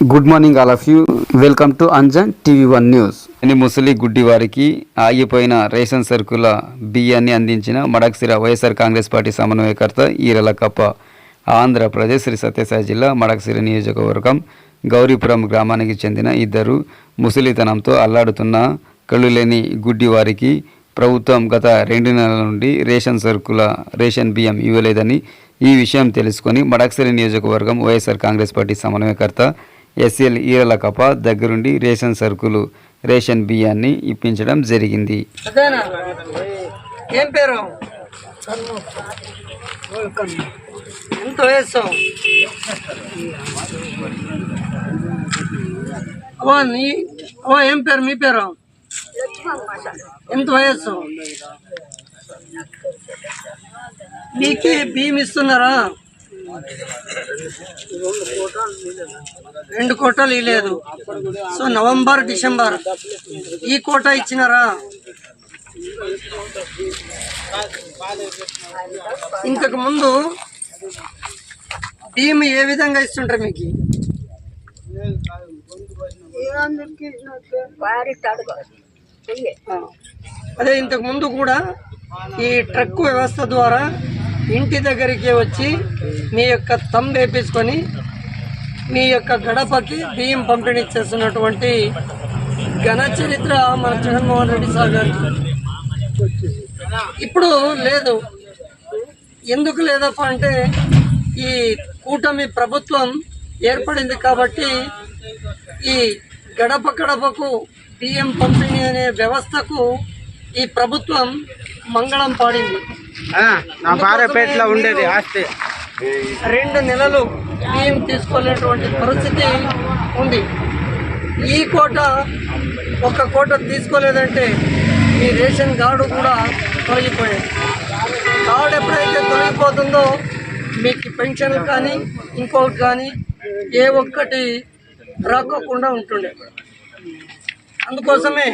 Good morning all of you welcome to Anjan TV one news అని ముసలి గుడ్డి వారికి ఆగిపోయిన రేషన్ సరుకుల బియ్యాన్ని అందించిన మడక్సిర వైఎస్ఆర్ కాంగ్రెస్ పార్టీ సమన్వయకర్త ఈరల కప్ప ఆంధ్రప్రదేశ్ శ్రీ సత్యసాయి జిల్లా మడక్సిర నియోజకవర్గం గౌరీపురం గ్రామానికి చెందిన ఇద్దరు ముసలితనంతో అల్లాడుతున్న కళ్ళు లేని గుడ్డి వారికి ప్రభుత్వం గత రెండు నెలల నుండి రేషన్ సరుకుల రేషన్ బియ్యం ఇవ్వలేదని ఈ విషయం తెలుసుకొని మడక్సిరి నియోజకవర్గం వైఎస్ఆర్ కాంగ్రెస్ పార్టీ సమన్వయకర్త ఎస్ఎల్ ఈరల కప దగ్గరుండి రేషన్ సరుకులు రేషన్ బియ్యాన్ని ఇప్పించడం జరిగింది. ఏం పేరు? ఎంత వయస్సు? ఓ నీ ఓ ఏం పేరు? మీ పేరు? ఎంత వయస్సు? నీకు బియ్యం ఇస్తున్నారా? రెండు కోటలు ఇవ్వలేదు సో నవంబర్ డిసెంబర్ ఈ కోట ఇచ్చినారా? ఇంతకు ముందు బియ్యం ఏ విధంగా ఇస్తుంటారు మీకు. అదే ఇంతకు ముందు కూడా ఈ ట్రక్ వ్యవస్థ ద్వారా ఇంటి దగ్గరికి వచ్చి మీ యొక్క తమ్ వేపించుకొని మీ యొక్క గడపకి బియ్యం పంపిణీ చేస్తున్నటువంటి ఘన చరిత్ర మన జగన్మోహన్ రెడ్డి సార్ ఇప్పుడు లేదు. ఎందుకు లేదప్ప అంటే ఈ కూటమి ప్రభుత్వం ఏర్పడింది కాబట్టి ఈ గడప గడపకు బియ్యం పంపిణీ అనే వ్యవస్థకు ఈ ప్రభుత్వం మంగళం పాడింది. నా భార్యపేటలో ఉండేది ఆస్తి. రెండు నెలలు బియ్యం తీసుకోలేటువంటి పరిస్థితి ఉంది. ఈ కోట ఒక కోట తీసుకోలేదంటే ఈ రేషన్ కార్డు కూడా తొలగిపోయింది. కార్డు ఎప్పుడైతే తొలగిపోతుందో మీకు పెన్షన్ కానీ ఇంకొకటి కానీ ఏ ఒక్కటి రాకోకుండా ఉంటుండే. అందుకోసమే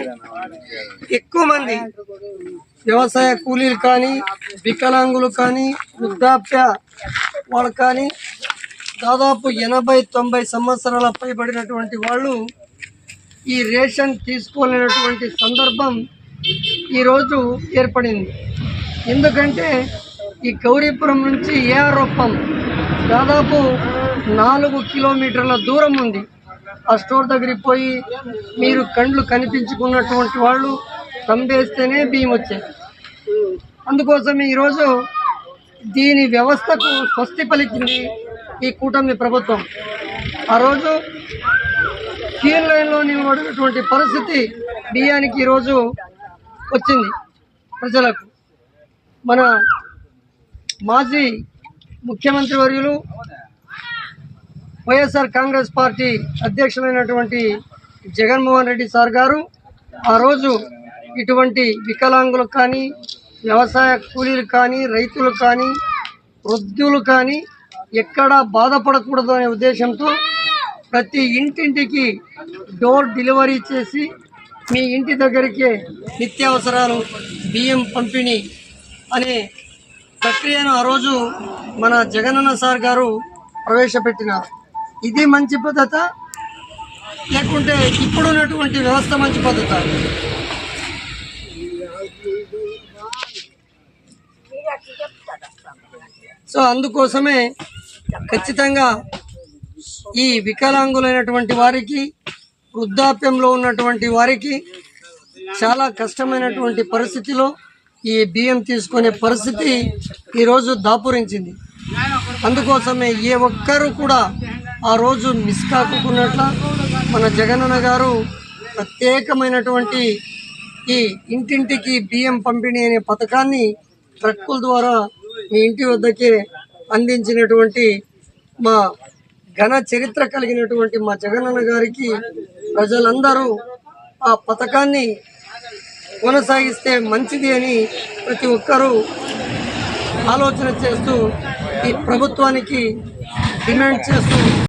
ఎక్కువ మంది వ్యవసాయ కూలీలు కానీ వికలాంగులు కానీ వృద్ధాప్య వాళ్ళు కానీ దాదాపు ఎనభై తొంభై సంవత్సరాల పైబడినటువంటి వాళ్ళు ఈ రేషన్ తీసుకోలేనటువంటి సందర్భం ఈరోజు ఏర్పడింది. ఎందుకంటే ఈ గౌరీపురం నుంచి ఏఆర్ఓప్పం దాదాపు నాలుగు కిలోమీటర్ల దూరం ఉంది. ఆ స్టోర్ దగ్గరికి పోయి మీరు కండ్లు కనిపించుకున్నటువంటి వాళ్ళు తంబేస్తేనే బియ్యం వచ్చేది. అందుకోసం ఈరోజు దీని వ్యవస్థకు స్వస్తి పలికింది ఈ కూటమి ప్రభుత్వం. ఆ రోజు క్యూ లైన్లో నిలబడినటువంటి పరిస్థితి బియ్యానికి ఈరోజు వచ్చింది ప్రజలకు. మన మాజీ ముఖ్యమంత్రి వర్యులు వైఎస్ఆర్ కాంగ్రెస్ పార్టీ అధ్యక్షులైనటువంటి జగన్మోహన్ రెడ్డి సార్ గారు ఆ రోజు ఇటువంటి వికలాంగులకు కానీ వ్యవసాయ కూలీలు కానీ రైతులు కానీ వృద్ధులు కానీ ఎక్కడా బాధపడకూడదు అనే ఉద్దేశంతో ప్రతి ఇంటింటికి డోర్ డెలివరీ చేసి మీ ఇంటి దగ్గరికే నిత్యావసరాలు బియ్యం పంపిణీ అనే ప్రక్రియను ఆ రోజు మన జగనన్న సార్ గారు ప్రవేశపెట్టినారు. ఇది మంచి పద్ధత? లేకుంటే ఇప్పుడున్నటువంటి వ్యవస్థ మంచి పద్ధత? సో అందుకోసమే ఖచ్చితంగా ఈ వికలాంగులైనటువంటి వారికి వృద్ధాప్యంలో ఉన్నటువంటి వారికి చాలా కష్టమైనటువంటి పరిస్థితిలో ఈ బియ్యం తీసుకునే పరిస్థితి ఈరోజు దాపురించింది. అందుకోసమే ఏ ఒక్కరూ కూడా ఆ రోజు మిస్ కాకున్నట్ల మన జగనన్న గారు ప్రత్యేకమైనటువంటి ఈ ఇంటింటికి బియ్యం పంపిణీ అనే పథకాన్ని ట్రక్కుల ద్వారా మీ ఇంటి వద్దకే అందించినటువంటి మా ఘన చరిత్ర కలిగినటువంటి మా జగనన్న గారికి ప్రజలందరూ ఆ పథకాన్ని కొనసాగిస్తే మంచిది అని ప్రతి ఒక్కరూ ఆలోచన చేస్తూ ఈ ప్రభుత్వానికి డిమాండ్ చేస్తూ